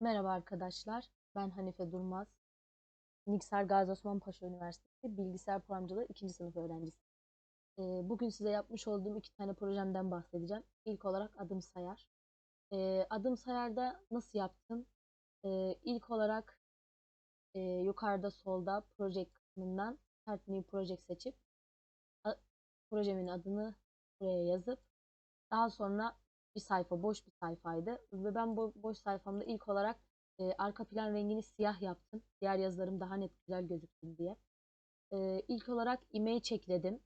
Merhaba arkadaşlar, ben Hanife Durmaz. Niksar Gazi Osman Paşa Üniversitesi Bilgisayar Programcılığı 2. sınıf öğrencisi. Ee, Bugün size yapmış olduğum iki tane projemden bahsedeceğim. İlk olarak adım sayar. Ee, Adım sayarda nasıl yaptım? Ee, İlk olarak e, yukarıda solda Project kısmından Start New Project seçip projemin adını buraya yazıp daha sonra bir sayfa boş bir sayfaydı ve ben bu boş sayfamda ilk olarak e, arka plan rengini siyah yaptım. Diğer yazılarım daha net güzel gözüksün diye. E, ilk olarak image ekledim.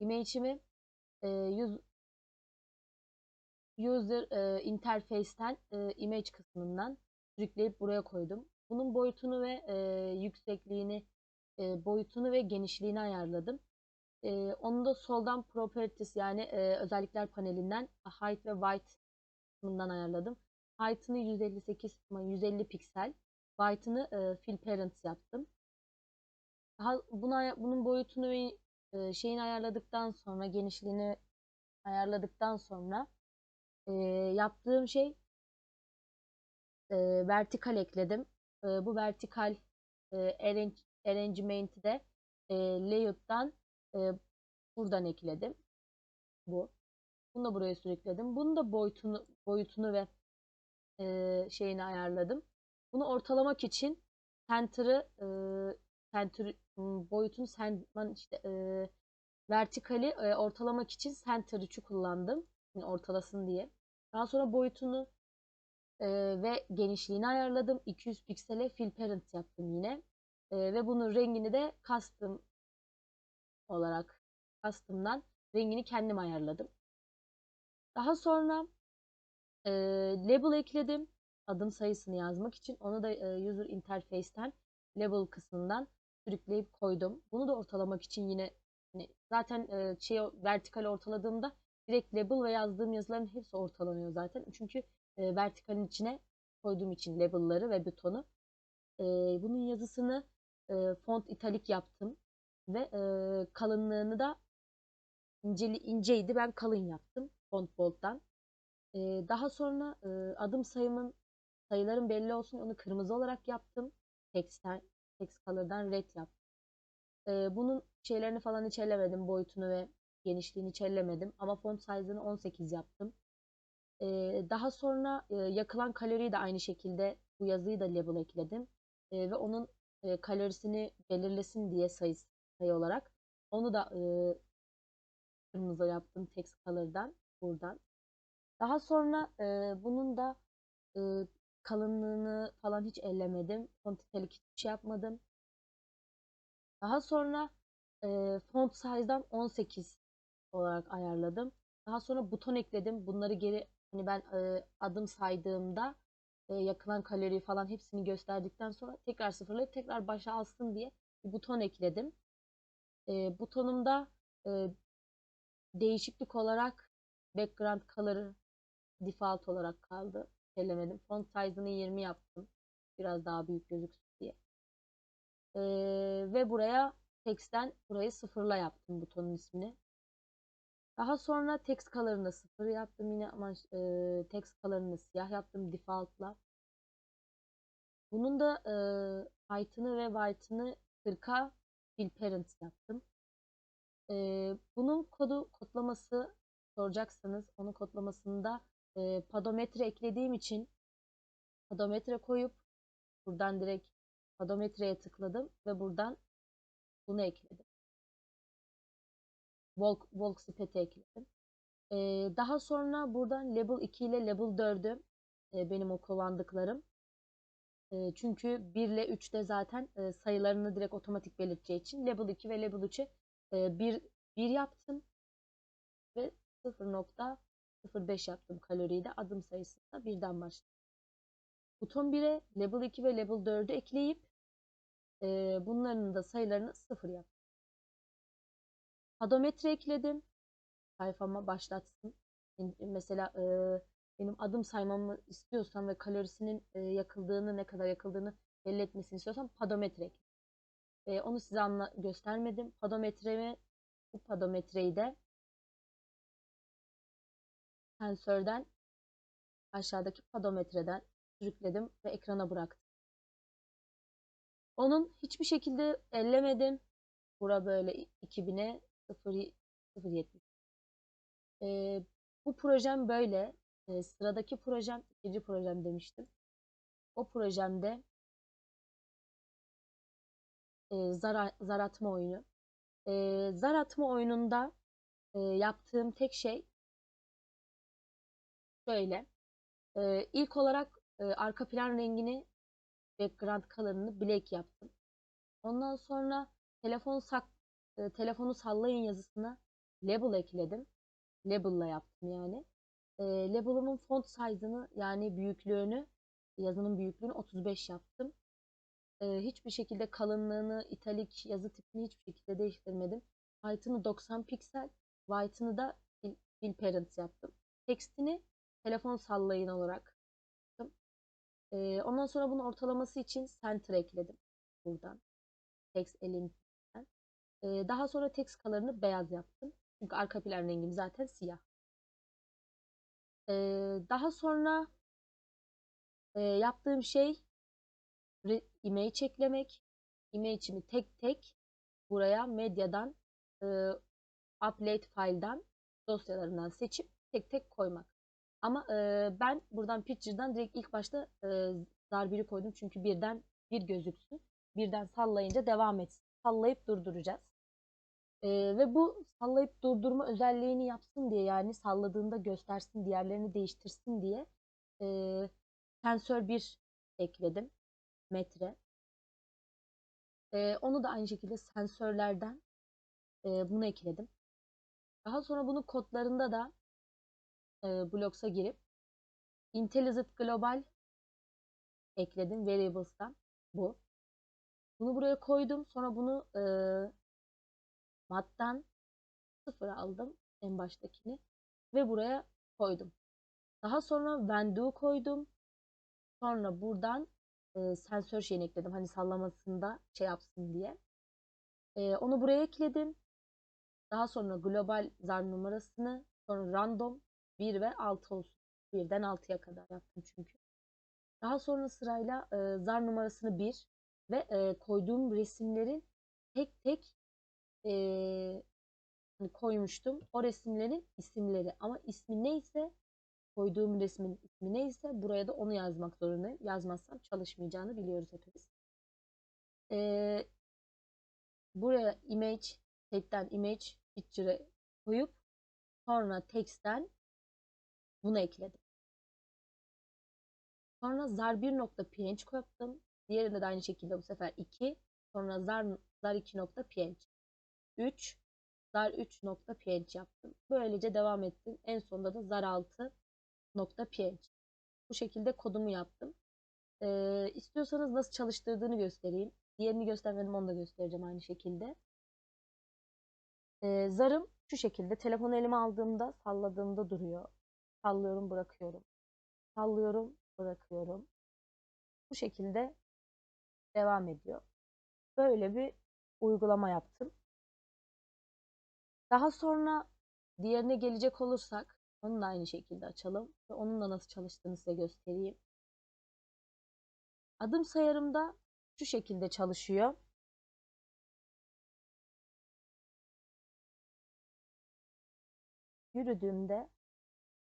Image'imi e, use- user e, interface'ten e, image kısmından sürükleyip buraya koydum. Bunun boyutunu ve e, yüksekliğini, e, boyutunu ve genişliğini ayarladım. Ee, onu da soldan properties yani e, özellikler panelinden height ve width kısmından ayarladım. Height'ını 158 ama 150 piksel. Width'ını e, fill parents yaptım. Daha buna bunun boyutunu ve e, şeyini ayarladıktan sonra genişliğini ayarladıktan sonra e, yaptığım şey e, vertikal ekledim. E, bu vertikal e, arrange, arrangement'i de e, layout'tan e, buradan ekledim. Bu. Bunu da buraya sürükledim. Bunu da boyutunu boyutunu ve e, şeyini ayarladım. Bunu ortalamak için center'ı e, center m, boyutunu sen işte e, vertikali e, ortalamak için center 3'ü kullandım. Yani ortalasın diye. Daha sonra boyutunu e, ve genişliğini ayarladım. 200 piksele fill parent yaptım yine. E, ve bunun rengini de custom olarak custom'dan rengini kendim ayarladım. Daha sonra e, label ekledim. Adım sayısını yazmak için. Onu da e, user interface'ten label kısmından sürükleyip koydum. Bunu da ortalamak için yine hani zaten e, şey vertikal ortaladığımda direkt label ve yazdığım yazıların hepsi ortalanıyor zaten. Çünkü e, vertikalin içine koyduğum için label'ları ve butonu. E, bunun yazısını e, font italik yaptım ve e, kalınlığını da inceli inceydi. Ben kalın yaptım font bold'dan. E, daha sonra e, adım sayımın sayıların belli olsun onu kırmızı olarak yaptım. Text'ten, text color'dan red yaptım. E, bunun şeylerini falan hiç ellemedim. Boyutunu ve genişliğini hiç ellemedim. Ama font size'ını 18 yaptım. E, daha sonra e, yakılan kaloriyi de aynı şekilde bu yazıyı da label ekledim. E, ve onun e, kalorisini belirlesin diye sayı, sayı olarak onu da e, kırmızı yaptım text color'dan buradan. Daha sonra e, bunun da e, kalınlığını falan hiç ellemedim. Fontitelik hiçbir şey yapmadım. Daha sonra e, font size'dan 18 olarak ayarladım. Daha sonra buton ekledim. Bunları geri hani ben e, adım saydığımda e, yakılan kalori falan hepsini gösterdikten sonra tekrar sıfırlayıp tekrar başa alsın diye bir buton ekledim. E, butonumda e, değişiklik olarak background color default olarak kaldı. Ellemedim. Font size'ını 20 yaptım. Biraz daha büyük gözüksün diye. E, ve buraya text'ten burayı sıfırla yaptım butonun ismini. Daha sonra text color'ını sıfır yaptım yine ama e, text color'ını siyah yaptım default'la. Bunun da e, height'ını ve width'ını 40'a fill parent yaptım. E, bunun kodu kodlaması soracaksanız onun kodlamasında e, padometre eklediğim için padometre koyup buradan direkt padometreye tıkladım ve buradan bunu ekledim. Volk, Volk sepeti ekledim. E, daha sonra buradan Label 2 ile Label 4'ü e, benim o kullandıklarım. E, çünkü 1 ile 3'te zaten e, sayılarını direkt otomatik belirteceği için Label 2 ve Label 3'ü e, 1, 1 yaptım ve 0.05 yaptım kaloriyi de adım sayısında birden başladım. Buton 1'e Label 2 ve Label 4'ü ekleyip e, bunların da sayılarını 0 yaptım. Padometre ekledim. Sayfama başlatsın. Mesela e, benim adım saymamı istiyorsam ve kalorisinin e, yakıldığını, ne kadar yakıldığını belli etmesini istiyorsam padometre. E, onu size anla göstermedim. Padometremi, bu padometreyi de sensörden aşağıdaki padometreden sürükledim ve ekrana bıraktım. Onun hiçbir şekilde ellemedim. Bura böyle 2000'e 0.70. Ee, bu projem böyle. Ee, sıradaki projem, ikinci projem demiştim. O projemde e, zar, zar atma oyunu. E, zar atma oyununda e, yaptığım tek şey şöyle. E, ilk olarak e, arka plan rengini background color'ını black yaptım. Ondan sonra telefon sak e, telefonu sallayın yazısına label ekledim. Label'la yaptım yani. E, label'ımın font size'ını yani büyüklüğünü yazının büyüklüğünü 35 yaptım. E, hiçbir şekilde kalınlığını, italik yazı tipini hiçbir şekilde değiştirmedim. Height'ını 90 piksel, white'ını da fill, parent yaptım. Tekstini telefon sallayın olarak yaptım. E, ondan sonra bunun ortalaması için center ekledim buradan. Text elintinden. E, daha sonra text color'ını beyaz yaptım. Çünkü arka plan rengim zaten siyah. E, daha sonra e, yaptığım şey image eklemek. Image'imi tek tek buraya medyadan e, upload file'dan dosyalarından seçip tek tek koymak. Ama e, ben buradan Picture'dan direkt ilk başta e, zar koydum. Çünkü birden bir gözüksün. Birden sallayınca devam etsin. Sallayıp durduracağız. E, ve bu sallayıp durdurma özelliğini yapsın diye yani salladığında göstersin, diğerlerini değiştirsin diye e, sensör 1 ekledim. Metre. E, onu da aynı şekilde sensörlerden e, bunu ekledim. Daha sonra bunun kodlarında da e, Blocks'a girip Intelligent Global ekledim variables'tan bu. Bunu buraya koydum. Sonra bunu e, mat'tan sıfır aldım en baştakini ve buraya koydum. Daha sonra when koydum. Sonra buradan e, sensör şeyini ekledim. Hani sallamasında şey yapsın diye. E, onu buraya ekledim. Daha sonra global zar numarasını sonra random 1 ve 6 olsun. 1'den 6'ya kadar yaptım çünkü. Daha sonra sırayla e, zar numarasını 1 ve e, koyduğum resimlerin tek tek e, hani koymuştum. O resimlerin isimleri ama ismi neyse koyduğum resmin ismi neyse buraya da onu yazmak zorundayım. Yazmazsam çalışmayacağını biliyoruz hepimiz. Ee, buraya image, tekten image picture'ı koyup sonra text'ten bunu ekledim. Sonra zar1.png koydum. Diğerinde de aynı şekilde bu sefer 2. Sonra zar, zar2.png. 3. Zar3.png yaptım. Böylece devam ettim. En sonunda da zar6.png. Bu şekilde kodumu yaptım. Ee, istiyorsanız nasıl çalıştırdığını göstereyim. Diğerini göstermedim onu da göstereceğim aynı şekilde. Ee, zarım şu şekilde. Telefonu elime aldığımda salladığımda duruyor. Sallıyorum bırakıyorum. Sallıyorum bırakıyorum. Bu şekilde devam ediyor. Böyle bir uygulama yaptım. Daha sonra diğerine gelecek olursak onu da aynı şekilde açalım ve onun da nasıl çalıştığını size göstereyim. Adım sayarımda şu şekilde çalışıyor. Yürüdüğümde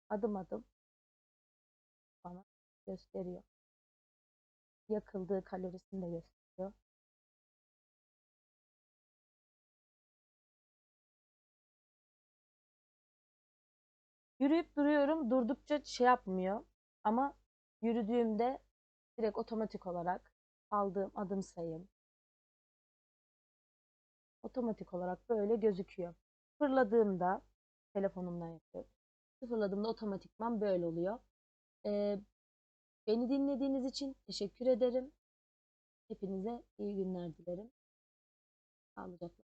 adım adım bana gösteriyor. Yakıldığı kalorisini de gösteriyor. Yürüyüp duruyorum. Durdukça şey yapmıyor. Ama yürüdüğümde direkt otomatik olarak aldığım adım sayım otomatik olarak böyle gözüküyor. Fırladığımda telefonumdan yapıyorum. Sıfırladığımda otomatikman böyle oluyor. Ee, beni dinlediğiniz için teşekkür ederim. Hepinize iyi günler dilerim. Sağlıcakla.